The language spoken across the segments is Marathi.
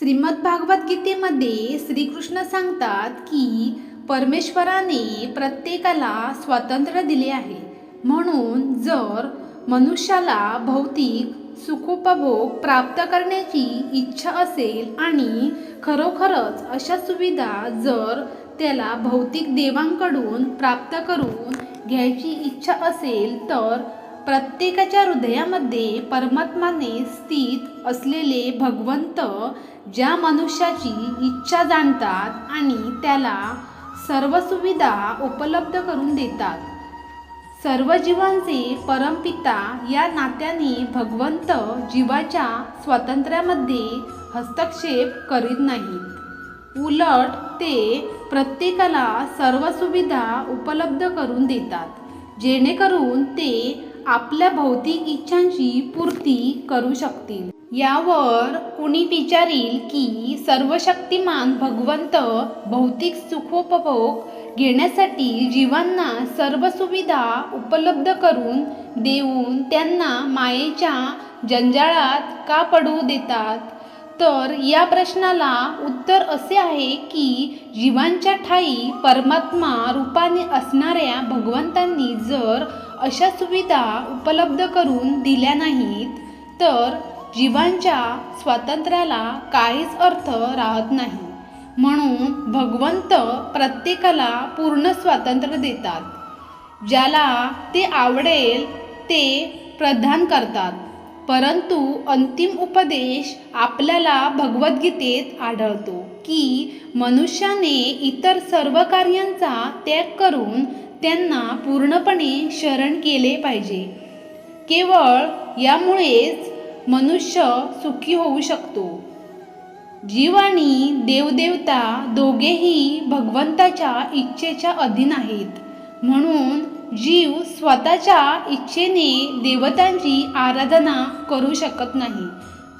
श्रीमद भागवत गीतेमध्ये श्रीकृष्ण सांगतात की परमेश्वराने प्रत्येकाला स्वातंत्र्य दिले आहे. म्हणून जर मनुष्याला भौतिक सुखोपभोग प्राप्त करण्याची इच्छा असेल आणि खरोखरच अशा सुविधा जर त्याला भौतिक देवांकडून प्राप्त करून घ्यायची इच्छा असेल तर प्रत्येकाच्या हृदयामध्ये परमात्माने स्थित असलेले भगवंत ज्या मनुष्याची इच्छा जाणतात आणि त्याला सर्व सुविधा उपलब्ध करून देतात. सर्व जीवांचे परमपिता या नात्याने भगवंत जीवाच्या स्वातंत्र्यामध्ये हस्तक्षेप करीत नाहीत. उलट ते प्रत्येकाला सर्व सुविधा उपलब्ध करून देतात. जेणेकरून ते आपल्या भौतिक इच्छांची पूर्ती करू शकतील. यावर कुणी विचारील की सर्वशक्तिमान भगवंत भौतिक सुखोपभोग घेण्यासाठी जीवांना सर्व सुविधा उपलब्ध करून देऊन त्यांना मायेच्या जंजाळात का पडू देतात? तर या प्रश्नाला उत्तर असे आहे की जीवांच्या ठाई परमात्मा रूपाने असणाऱ्या भगवंतांनी जर अशा सुविधा उपलब्ध करून दिल्या नाहीत तर जीवांच्या स्वातंत्र्याला काहीच अर्थ राहत नाही. म्हणून भगवंत प्रत्येकाला पूर्ण स्वातंत्र्य देतात. ज्याला ते आवडेल ते प्रदान करतात. परंतु अंतिम उपदेश आपल्याला भगवद्गीतेत आढळतो की मनुष्याने इतर सर्व कार्यांचा त्याग करून त्यांना पूर्णपणे शरण केले पाहिजे. केवळ यामुळेच मनुष्य सुखी होऊ शकतो. जीव आणि देवदेवता दोघेही भगवंताच्या इच्छेच्या अधीन आहेत. म्हणून जीव स्वतःच्या इच्छेने देवतांची आराधना करू शकत नाही.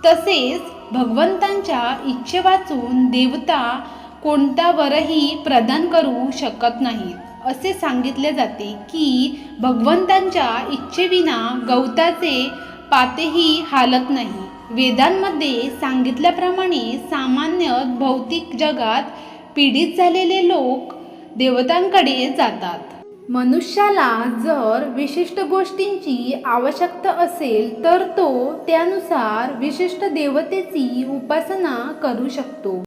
तसेच भगवंतांच्या इच्छे वाचून देवता कोणतावरही प्रदान करू शकत नाहीत. असे सांगितले जाते की भगवंतांच्या इच्छेविना गवताचे पातेही हालत नाही. वेदांमध्ये सांगितल्याप्रमाणे सामान्य भौतिक जगात पीडित झालेले लोक देवतांकडे जातात. मनुष्याला जर विशिष्ट गोष्टींची आवश्यकता असेल तर तो त्यानुसार विशिष्ट देवतेची उपासना करू शकतो.